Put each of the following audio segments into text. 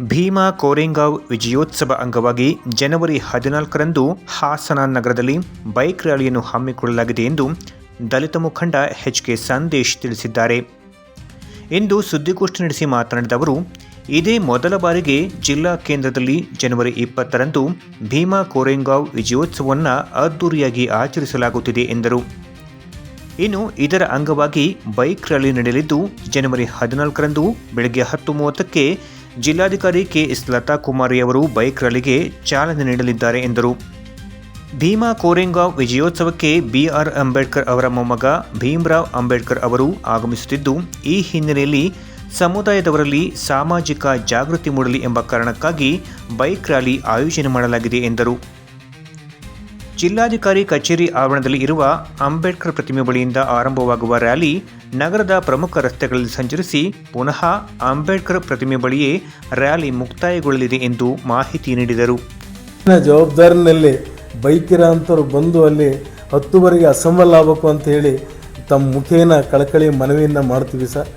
ಭೀಮಾ ಕೋರೆಂಗಾವ್ ವಿಜಯೋತ್ಸವ ಅಂಗವಾಗಿ ಜನವರಿ ಹದಿನಾಲ್ಕರಂದು ಹಾಸನ ನಗರದಲ್ಲಿ ಬೈಕ್ ರ್ಯಾಲಿಯನ್ನು ಹಮ್ಮಿಕೊಳ್ಳಲಾಗಿದೆ ಎಂದು ದಲಿತ ಮುಖಂಡ ಎಚ್ ಕೆ ಸಂದೇಶ್ ತಿಳಿಸಿದ್ದಾರೆ. ಇಂದು ಸುದ್ದಿಗೋಷ್ಠಿ ನಡೆಸಿ ಮಾತನಾಡಿದ ಅವರು, ಇದೇ ಮೊದಲ ಬಾರಿಗೆ ಜಿಲ್ಲಾ ಕೇಂದ್ರದಲ್ಲಿ ಜನವರಿ ಇಪ್ಪತ್ತರಂದು ಭೀಮಾ ಕೋರೆಂಗಾವ್ ವಿಜಯೋತ್ಸವವನ್ನು ಅದ್ದೂರಿಯಾಗಿ ಆಚರಿಸಲಾಗುತ್ತಿದೆ ಎಂದರು. ಇನ್ನು ಇದರ ಅಂಗವಾಗಿ ಬೈಕ್ ರ್ಯಾಲಿ ನಡೆಯಲಿದ್ದು, ಜನವರಿ ಹದಿನಾಲ್ಕರಂದು ಬೆಳಗ್ಗೆ ಹತ್ತು ಮೂವತ್ತಕ್ಕೆ ಜಿಲ್ಲಾಧಿಕಾರಿ ಕೆ ಎಸ್ ಲತಾ ಕುಮಾರಿ ಅವರು ಬೈಕ್ ರ್ಯಾಲಿಗೆ ಚಾಲನೆ ನೀಡಲಿದ್ದಾರೆ ಎಂದರು. ಭೀಮಾ ಕೋರೆಂಗಾವ್ ವಿಜಯೋತ್ಸವಕ್ಕೆ ಬಿಆರ್ ಅಂಬೇಡ್ಕರ್ ಅವರ ಮೊಮ್ಮಗ ಭೀಮರಾವ್ ಅಂಬೇಡ್ಕರ್ ಅವರು ಆಗಮಿಸುತ್ತಿದ್ದು, ಈ ಹಿನ್ನೆಲೆಯಲ್ಲಿ ಸಮುದಾಯದವರಲ್ಲಿ ಸಾಮಾಜಿಕ ಜಾಗೃತಿ ಮೂಡಲಿ ಎಂಬ ಕಾರಣಕ್ಕಾಗಿ ಬೈಕ್ ರ್ಯಾಲಿ ಆಯೋಜನೆ ಮಾಡಲಾಗಿದೆ ಎಂದರು. ಜಿಲ್ಲಾಧಿಕಾರಿ ಕಚೇರಿ ಆವರಣದಲ್ಲಿ ಇರುವ ಅಂಬೇಡ್ಕರ್ ಪ್ರತಿಮೆ ಬಳಿಯಿಂದ ಆರಂಭವಾಗುವ ರ್ಯಾಲಿ ನಗರದ ಪ್ರಮುಖ ರಸ್ತೆಗಳಲ್ಲಿ ಸಂಚರಿಸಿ ಪುನಃ ಅಂಬೇಡ್ಕರ್ ಪ್ರತಿಮೆ ಬಳಿಯೇ ರ್ಯಾಲಿ ಮುಕ್ತಾಯಗೊಳ್ಳಲಿದೆ ಎಂದು ಮಾಹಿತಿ ನೀಡಿದರು. ನನ್ನ ಜವಾಬ್ದಾರಿನಲ್ಲಿ ಬೈಕಿರ ಅಂತವರು ಬಂದು ಅಲ್ಲಿ ಹತ್ತುವರೆಗೆ ಅಸಂಬಲ್ ಆಗಬೇಕು ಅಂತ ಹೇಳಿ ತಮ್ಮ ಮುಖೇನ ಕಳಕಳಿ ಮನವಿಯನ್ನು ಮಾಡ್ತೀವಿ ಸರ್.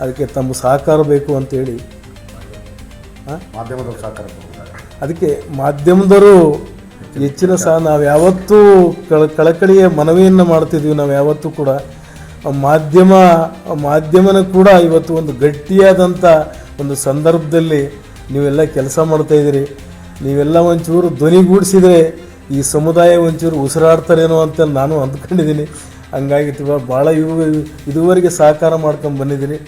ಅದಕ್ಕೆ ತಮ್ಮ ಸಹಕಾರ ಬೇಕು ಅಂತೇಳಿ ಮಾಧ್ಯಮದ ಸಹಕಾರ ಅದಕ್ಕೆ ಮಾಧ್ಯಮದವರು ಹೆಚ್ಚಿನ ಸಹ ನಾವು ಯಾವತ್ತೂ ಕಳ, ಕಳಕಳಿಯ ಮನವಿಯನ್ನು ಮಾಡ್ತಿದ್ವಿ ನಾವು ಯಾವತ್ತೂ ಕೂಡ. ಮಾಧ್ಯಮ ಮಾಧ್ಯಮನ ಕೂಡ ಇವತ್ತು ಒಂದು ಗಟ್ಟಿಯಾದಂಥ ಒಂದು ಸಂದರ್ಭದಲ್ಲಿ ನೀವೆಲ್ಲ ಕೆಲಸ ಮಾಡ್ತಾಯಿದ್ದೀರಿ ನೀವೆಲ್ಲ ಒಂಚೂರು ಧ್ವನಿಗೂಡಿಸಿದರೆ ಈ ಸಮುದಾಯ ಒಂಚೂರು ಉಸಿರಾಡ್ತಾರೇನೋ ಅಂತ ನಾನು ಅಂದ್ಕೊಂಡಿದ್ದೀನಿ. ಹಂಗಾಗಿ ಭಾಳ ಇವು, ಇದುವರೆಗೆ ಸಹಕಾರ ಮಾಡ್ಕೊಂಡು ಬಂದಿದ್ದೀನಿ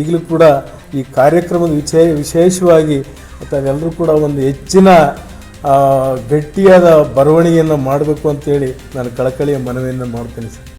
ಈಗಲೂ ಕೂಡ ಈ ಕಾರ್ಯಕ್ರಮದ ವಿಶೇ ವಿಶೇಷವಾಗಿ ತಾವೆಲ್ಲರೂ ಕೂಡ ಒಂದು ಹೆಚ್ಚಿನ ಗಟ್ಟಿಯಾದ ಬರವಣಿಗೆಯನ್ನು ಮಾಡಬೇಕು ಅಂತೇಳಿ ನಾನು ಕಳಕಳಿಯ ಮನವಿಯನ್ನು ಮಾಡ್ತೇನೆ ಸರ್.